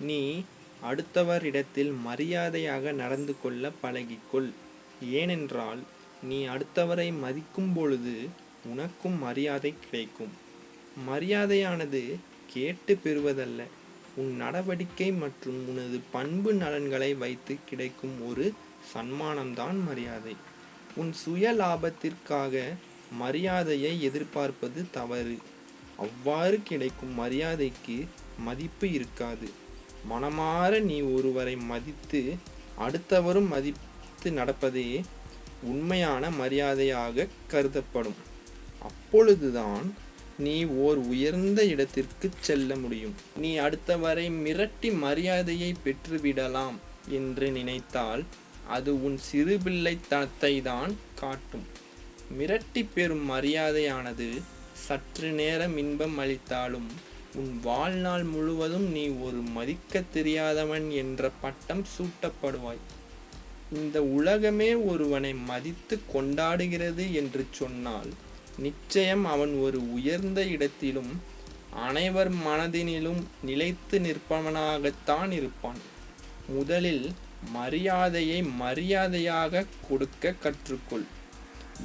நீ அடுத்தவரிடத்தில் மரியாதையாக நடந்து கொள்ள பழகிக்கொள். ஏனென்றால் நீ அடுத்தவரை மதிக்கும் பொழுது உனக்கும் மரியாதை கிடைக்கும். மரியாதையானது கேட்டு பெறுவதல்ல. உன் நடவடிக்கை மற்றும் உனது பண்பு நலன்களை வைத்து கிடைக்கும் ஒரு சன்மானம்தான் மரியாதை. உன் சுய லாபத்திற்காக மரியாதையை எதிர்பார்ப்பது தவறு. அவ்வாறு கிடைக்கும் மரியாதைக்கு மதிப்பு இருக்காது. மனமாற நீ ஒருவரை மதித்து அடுத்தவரும் மதித்து நடப்பதே உண்மையான மரியாதையாக கருதப்படும். அப்பொழுதுதான் நீ ஓர் உயர்ந்த இடத்திற்கு செல்ல முடியும். நீ அடுத்தவரை மிரட்டி மரியாதையை பெற்றுவிடலாம் என்று நினைத்தால் அது உன் சிறுபிள்ளைத்தனத்தை தான் காட்டும். மிரட்டி பெறும் மரியாதையானது சற்று நேரம் இன்பம் அளித்தாலும் உன் வாழ்நாள் முழுவதும் நீ ஒரு மதிக்க தெரியாதவன் என்ற பட்டம் சூட்டப்படுவாய். இந்த உலகமே ஒருவனை மதித்து கொண்டாடுகிறது என்று சொன்னால் நிச்சயம் அவன் ஒரு உயர்ந்த இடத்திலும் அனைவர் மனதினிலும் நிலைத்து நிற்பவனாகத்தான் இருப்பான். முதலில் மரியாதையை மரியாதையாக கொடுக்க கற்றுக்கொள்.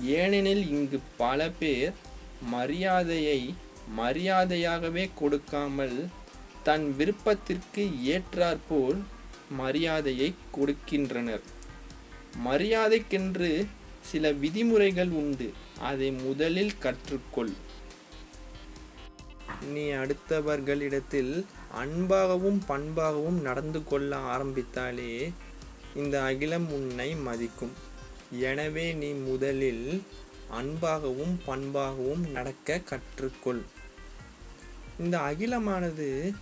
ஏனெனில் இங்கு பல பேர் மரியாதையை மரியாதையாகவே கொடுக்காமல் தன் விருப்பத்திற்கு ஏற்றாற்போல் மரியாதையை கொடுக்கின்றனர். மரியாதைக்கென்று சில விதிமுறைகள் உண்டு. அதை முதலில் கற்றுக்கொள். நீ அடுத்தவர்களிடத்தில் அன்பாகவும் பண்பாகவும் நடந்து கொள்ள ஆரம்பித்தாலே இந்த அகிலம் உன்னை மதிக்கும். எனவே நீ முதலில் அன்பாகவும் பண்பாகவும் நடக்க கற்றுக்கொள். இந்த அகிலமானது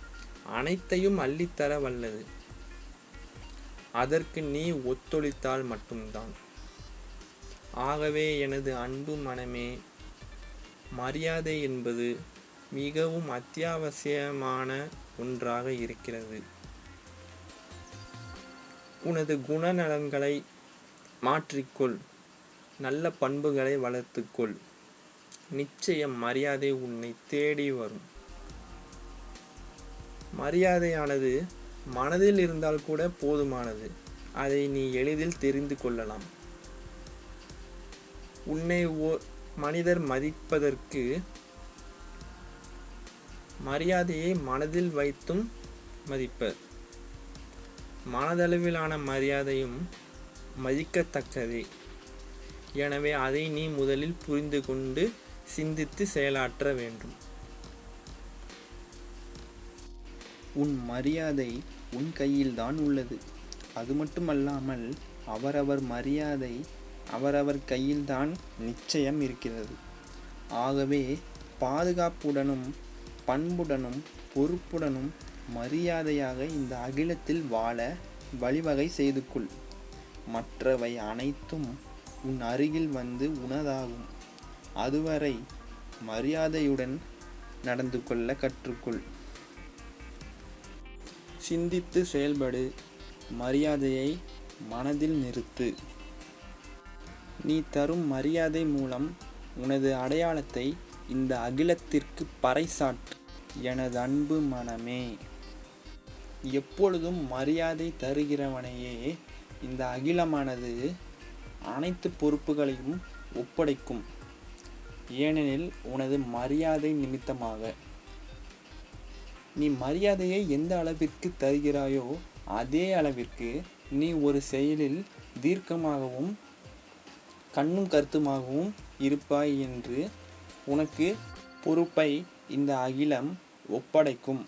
அனைத்தையும் அள்ளித்தர வல்லது. அதற்கு நீ ஒத்துழைத்தால் மட்டும்தான். ஆகவே எனது அன்பு மனமே மரியாதை என்பது மிகவும் அத்தியாவசியமான ஒன்றாக இருக்கிறது. உனது குணநலன்களை மாற்றிக்கொள். நல்ல பண்புகளை வளர்த்துக்கொள். நிச்சயம் மரியாதை உன்னை தேடி வரும். மரியாதையானது மனதில் இருந்தால் கூட போதுமானது. அதை நீ எளிதில் தெரிந்து கொள்ளலாம். உன்னை ஓ- மனிதர் மதிப்பதற்கு மரியாதையை மனதில் வைத்தும் மதிப்பர். மனதளவிலான மரியாதையும் மதிக்கத்தக்கதே. எனவே அதை நீ முதலில் புரிந்து கொண்டு சிந்தித்து செயலாற்ற வேண்டும். உன் மரியாதை உன் கையில்தான் உள்ளது. அது மட்டுமல்லாமல் அவரவர் மரியாதை அவரவர் கையில்தான் நிச்சயம் இருக்கிறது. ஆகவே பாதுகாப்புடனும் பண்புடனும் பொறுப்புடனும் மரியாதையாக இந்த அகிலத்தில் வாழ வழிவகை செய்து கொள் மற்றவை அனைத்தும் உன் அருகில் வந்து உனதாகும். அதுவரை மரியாதையுடன் நடந்து கொள்ள கற்றுக்கொள். சிந்தித்து செயல்படு. மரியாதையை மனதில் நிறுத்து. நீ தரும் மரியாதை மூலம் உனது அடையாளத்தை இந்த அகிலத்திற்கு பறைசாற்று எனது அன்பு மனமே. எப்பொழுதும் மரியாதை தருகிறவனையே இந்த அகிலமானது அனைத்து பொறுப்புகளையும் ஒப்படைக்கும். ஏனெனில் உனது மரியாதை நிமித்தமாக நீ மரியாதையை எந்த அளவிற்கு தருகிறாயோ அதே அளவிற்கு நீ ஒரு செயலில் தீர்க்கமாகவும் கண்ணும் கருத்துமாகவும் இருப்பாய் என்று உனக்கு பொறுப்பை இந்த அகிலம் ஒப்படைக்கும்.